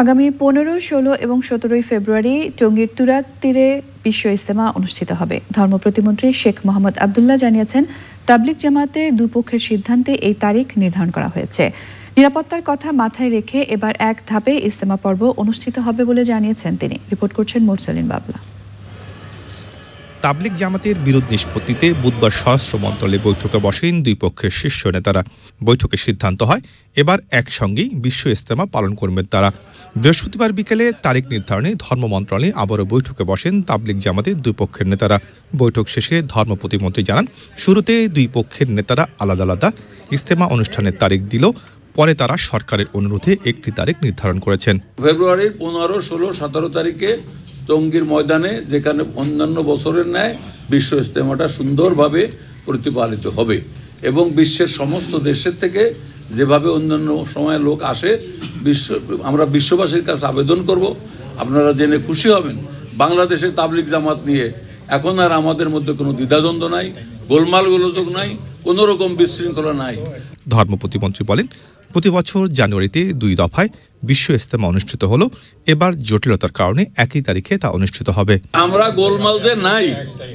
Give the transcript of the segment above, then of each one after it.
আগামী পনেরো, ষোলো এবং সতেরোই ফেব্রুয়ারি টঙ্গীর তুরাগ তীরে বিশ্ব ইস্তেমা অনুষ্ঠিত হবে। ধর্ম প্রতিমন্ত্রী শেখ মোহাম্মদ আবদুল্লাহ জানিয়েছেন তাবলিক জামাতে দুপক্ষের সিদ্ধান্তে এই তারিখ নির্ধারণ করা হয়েছে। নিরাপত্তার কথা মাথায় রেখে এবার এক ধাপে ইস্তেমা পর্ব অনুষ্ঠিত হবে বলে জানিয়েছেন তিনি। রিপোর্ট করছেন মোরসালিন বাবলা। তাবলিক জামাতের বিরোধ নিষ্পত্তিতে বুধবার স্বরাষ্ট্র মন্ত্রণালয়ে বৈঠকে বসেন দুই পক্ষের শীর্ষ নেতারা। বৈঠকে সিদ্ধান্ত হয়, এবার একসঙ্গেই বিশ্ব ইস্তেমা পালন করবেন তারা। বৃহস্পতিবার বিকেলে তারিখ নির্ধারণে ধর্ম মন্ত্রণালয়ে আবারও বৈঠকে বসেন তাবলিক জামাতের দুই পক্ষের নেতারা। বৈঠক শেষে ধর্ম প্রতিমন্ত্রী জানান, শুরুতে দুই পক্ষের নেতারা আলাদা আলাদা ইস্তেমা অনুষ্ঠানের তারিখ দিল পরে তারা সরকারের অনুরোধে একটি তারিখ নির্ধারণ করেছেন। ফেব্রুয়ারির পনেরো, ষোলো, সতেরো তারিখে টঙ্গীর ময়দানে, যেখানে অন্যান্য বছরের ন্যায় বিশ্ব ইস্তেমাটা সুন্দরভাবে প্রতিপালিত হবে এবং বিশ্বের সমস্ত দেশের থেকে যেভাবে অন্যান্য সময় লোক আসে, বিশ্ব, আমরা বিশ্ববাসীর কাছে আবেদন করব। আপনারা জেনে খুশি হবেন বাংলাদেশের তাবলিক জামাত নিয়ে এখন আর আমাদের মধ্যে কোনো দ্বিধাদ্বন্দ্ব নাই, গোলমাল গোলযোগ নাই, কোনো রকম বিশৃঙ্খলা নাই। ধর্ম প্রতিমন্ত্রী বলেন, প্রতি বছর জানুয়ারিতে দুই দফায় বিশ্ব ইস্তেমা অনুষ্ঠিত হলো। এবার জটিলতার কারণে একই তারিখে তা অনুষ্ঠিত হবে। আমরা গোলমাল যে নাই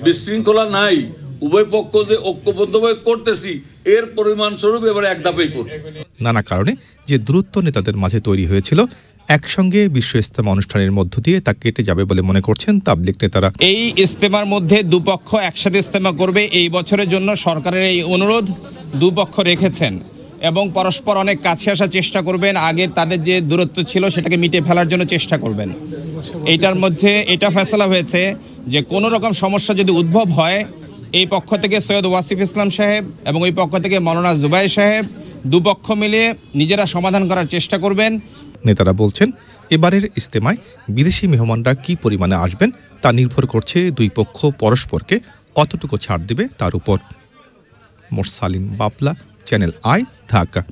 বিশৃঙ্খলা নাই উভয় পক্ষ যে ঐক্যবদ্ধভাবে করতেছি এর পরিমাণ স্বরূপ এবার এক ধাপেই করব। নানা কারণে যে দূরত্ব নেতাদের মাঝে তৈরি হয়েছিল একসঙ্গে বিশ্ব ইস্তেমা অনুষ্ঠানের মধ্য দিয়ে তা কেটে যাবে বলে মনে করছেন তাবলিক নেতারা। এই ইস্তেমার মধ্যে দুপক্ষ একসাথে ইস্তেমা করবে এই বছরের জন্য সরকারের এই অনুরোধ দুপক্ষ রেখেছেন। এবং পরস্পর অনেক কাছে আসার চেষ্টা করবেন আগের তাদের যে দূরত্ব ছিল সেটাকে মিটে ফেলার জন্য চেষ্টা করবেন। এইটার মধ্যে এটা ফেসলা হয়েছে যে কোনো রকম সমস্যা যদি উদ্ভব হয়, এই পক্ষ থেকে সৈয়দ ওয়াসিফ ইসলাম সাহেব এবং ওই পক্ষ থেকে মৌলানা জুবাই সাহেব দুপক্ষ মিলে নিজেরা সমাধান করার চেষ্টা করবেন। নেতারা বলছেন, এবারের ইস্তেমায় বিদেশি মেহমানরা কি পরিমাণে আসবেন তা নির্ভর করছে দুই পক্ষ পরস্পরকে কতটুকু ছাড় দেবে তার উপর। মোরসালিন বাবলা चैनल आई ढाका